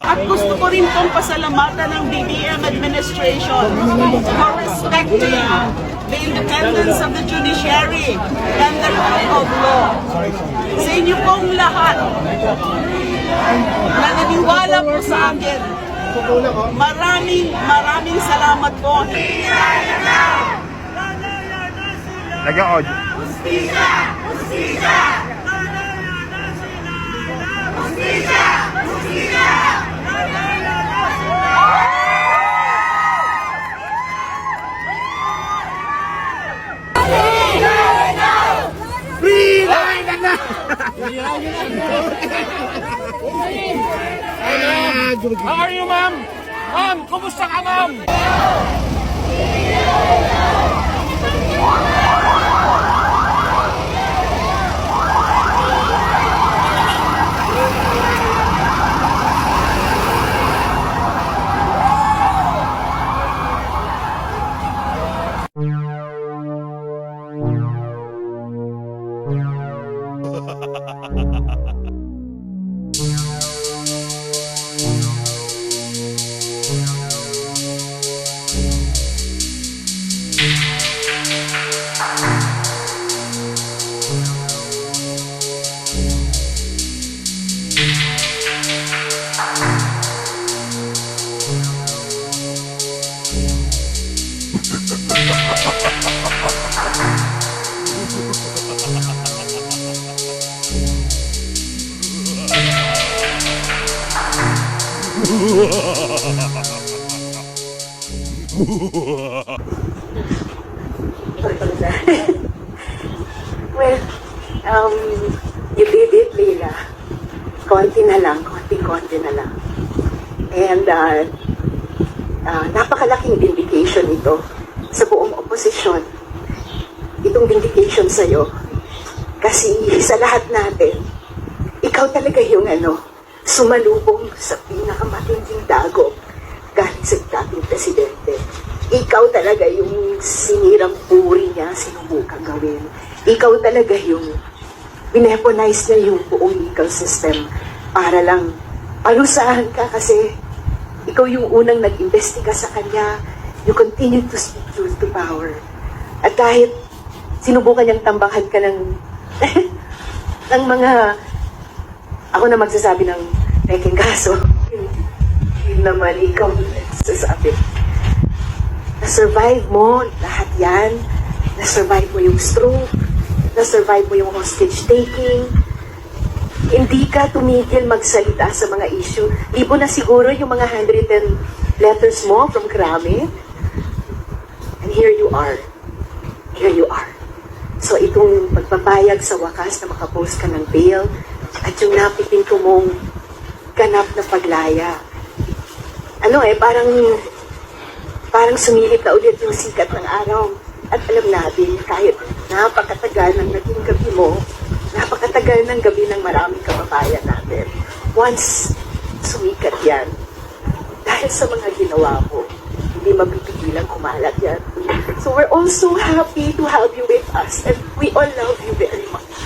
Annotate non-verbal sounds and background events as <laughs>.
At gusto ko rin pong pasalamatan ng DBM administration for respecting the independence of the judiciary and the rule of law. Sa inyo pong lahat na naniwala po sa akin, maraming maraming salamat po. Lagyan audio. How are you, ma'am? Ma'am, kumusta ka, ma'am? time. <laughs> Well, um, you did it, Leila. Konti na lang, konti-konti na lang. And uh, uh, napakalaking vindication ito sa buong oposisyon. Itong vindication sa'yo. Kasi sa lahat natin, ikaw talaga yung ano, sumalubong sa pinakamatinding dago galing sa dating presidente. Ikaw talaga yung sinirang puri niya, sinubukang gawin. Ikaw talaga yung bineponize niya yung buong legal system para lang parusahan ka kasi ikaw yung unang nag-imbestiga sa kanya. You continue to speak truth to power. At kahit sinubukan niyang tambakan ka ng, <laughs> ng mga, ako na magsasabi ng peking kaso, yun naman ikaw nagsasabi. Na-survive mo lahat yan. Na-survive mo yung stroke. Na-survive mo yung hostage taking. Hindi ka tumigil magsalita sa mga issue. Libo na siguro yung mga handwritten letters mo from Krami. And here you are. Here you are. So itong pagpapayag sa wakas na makapost ka ng bail at yung napitin ko mong ganap na paglaya. Ano eh, parang parang sumilip na ulit yung sikat ng araw. At alam natin, kahit napakatagal ng naging gabi mo, napakatagal ng gabi ng maraming kababayan natin. Once sumikat yan, dahil sa mga ginawa mo, hindi mapipigilan kumalat yan. So we're all so happy to have you with us and we all love you very much.